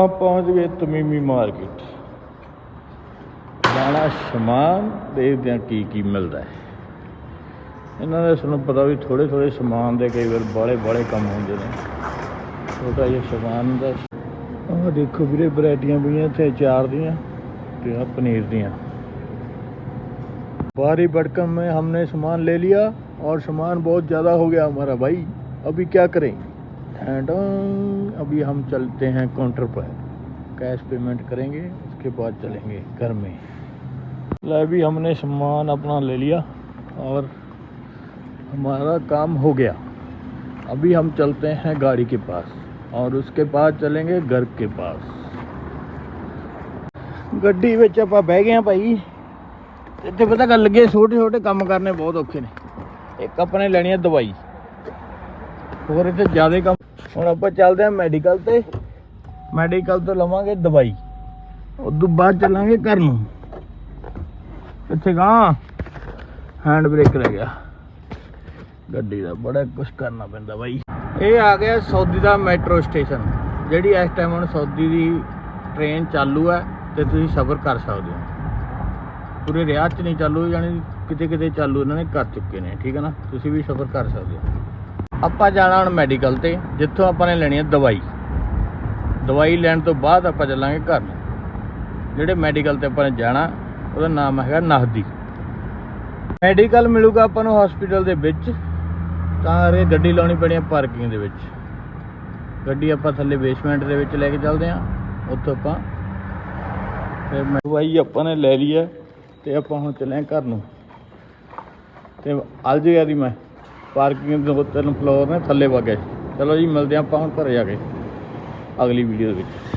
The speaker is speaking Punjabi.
ਆ ਪਹੁੰਚ ਗਏ ਤਮੀਮੀ ਮਾਰਕੀਟ ਜਾਣਾ ਸਮਾਨ ਦੇਖਦੇ ਆ ਕੀ ਕੀ ਮਿਲਦਾ ਹੈ ਇਹਨਾਂ ਦਾ ਸਾਨੂੰ ਪਤਾ ਵੀ ਥੋੜੇ ਥੋੜੇ ਸਮਾਨ ਦੇ ਕਈ ਵਾਰ ਬਾਲੇ ਬਾਲੇ ਕੰਮ ਹੁੰਦੇ ਨੇ ਛੋਟਾ ਜਿਹਾ ਸਮਾਨ ਦਾ ਆਹ ਦੇਖੋ ਵੀਰੇ ਵੈਰਾਈਟੀਆਂ ਪਈਆਂ ਇੱਥੇ ਅਚਾਰ ਦੀਆਂ ਤੇ ਆ ਪਨੀਰ ਦੀਆਂ बाहरी बड़कम में हमने सामान ले लिया और सामान बहुत ज़्यादा हो गया हमारा भाई अभी क्या करें ठैंडों, अभी हम चलते हैं काउंटर पर कैश पेमेंट करेंगे उसके बाद चलेंगे घर में ले भी हमने सामान अपना ले लिया और हमारा काम हो गया अभी हम चलते हैं गाड़ी के पास और उसके बाद चलेंगे घर के पास ਗੱਡੀ ਵਿੱਚ ਆਪਾਂ ਬਹਿ ਗਏ ਆ ਭਾਈ ਇੱਥੇ ਪਤਾ ਗੱਲ ਲੱਗੇ ਛੋਟੇ ਛੋਟੇ ਕੰਮ ਕਰਨੇ ਬਹੁਤ ਔਖੇ ਨੇ ਇੱਕ ਆਪਣੇ ਲੈਣੀ ਹੈ ਦਵਾਈ ਹੋਰ ਇੱਥੇ ਜ਼ਿਆਦਾ ਕੰਮ ਹੁਣ ਆਪਾਂ ਚੱਲਦੇ ਆ ਮੈਡੀਕਲ ਤੇ। ਮੈਡੀਕਲ ਤੋਂ ਲਵਾਂਗੇ ਦਵਾਈ। ਉਦੋਂ ਬਾਅਦ ਚੱਲਾਂਗੇ ਘਰ ਨੂੰ। ਇੱਥੇ ਗਾਂ ਹੈਂਡ ਬ੍ਰੇਕ ਰਹਿ ਗਿਆ। ਗੱਡੀ ਦਾ ਬੜਾ ਕੁਝ ਕਰਨਾ ਪੈਂਦਾ ਬਾਈ। ਇਹ ਆ ਗਿਆ ਸੌਦੀ ਦਾ ਮੈਟਰੋ ਸਟੇਸ਼ਨ ਜਿਹੜੀ ਇਸ ਟਾਈਮ ਹੁਣ ਸੌਦੀ ਦੀ ਟ੍ਰੇਨ ਚਾਲੂ ਹੈ ਤੇ ਤੁਸੀਂ ਸਫ਼ਰ ਕਰ ਸਕਦੇ ਹੋ। ਪੂਰੇ ਰਿਆਤ ਚ ਨਹੀਂ ਚਾਲੂ, ਯਾਨੀ ਕਿਤੇ ਕਿਤੇ ਚਾਲੂ ਇਹਨਾਂ ਨੇ ਕਰ ਚੁੱਕੇ ਨੇ, ਠੀਕ ਹੈ ਨਾ? ਤੁਸੀਂ ਵੀ ਸਫ਼ਰ ਕਰ ਸਕਦੇ ਹੋ। ਆਪਾਂ ਜਾਣਾ ਹੁਣ ਮੈਡੀਕਲ ਤੇ, ਜਿੱਥੋਂ ਆਪਾਂ ਨੇ ਲੈਣੀ ਹੈ ਦਵਾਈ। ਦਵਾਈ ਲੈਣ ਤੋਂ ਬਾਅਦ ਆਪਾਂ ਚੱਲਾਂਗੇ ਘਰ ਨੂੰ। ਜਿਹੜੇ ਮੈਡੀਕਲ ਤੇ ਆਪਾਂ ਨੇ ਜਾਣਾ, ਉਹਦਾ ਨਾਮ ਹੈਗਾ ਨਹਦੀ। ਮੈਡੀਕਲ ਮਿਲੂਗਾ ਆਪਾਂ ਨੂੰ ਹਸਪੀਟਲ ਦੇ ਵਿੱਚ, ਤਾਂ ਇਹ ਗੱਡੀ ਲਾਉਣੀ ਪੈਣੀ ਹੈ ਪਾਰਕਿੰਗ ਦੇ ਵਿੱਚ। ਗੱਡੀ ਆਪਾਂ ਥੱਲੇ ਬੇਸਮੈਂਟ ਦੇ ਵਿੱਚ ਲੈ ਕੇ ਚੱਲਦੇ ਹਾਂ, ਉੱਥੋਂ ਆਪਾਂ ਫਿਰ ਮੈਂ ਦਵਾਈ ਆਪਾਂ ਨੇ ਲੈ ਲਈ ਹੈ, ਤੇ ਆਪਾਂ ਹੁਣ ਚੱਲੇ ਘਰ ਨੂੰ। ਤੇ ਅਲ ਜਗ੍ਹਾ ਦੀ ਮੈਂ ਪਾਰਕਿੰਗ ਦੋ ਤਿੰਨ ਫਲੋਰ ਨੇ, ਥੱਲੇ ਵਗੇ ਚਲੋ ਜੀ, ਮਿਲਦੇ ਹਾਂ ਆਪਾਂ ਹੁਣ ਘਰੇ ਜਾ ਕੇ। ਅਗਲੀ ਵੀਡੀਓ ਦੇ ਵਿੱਚ।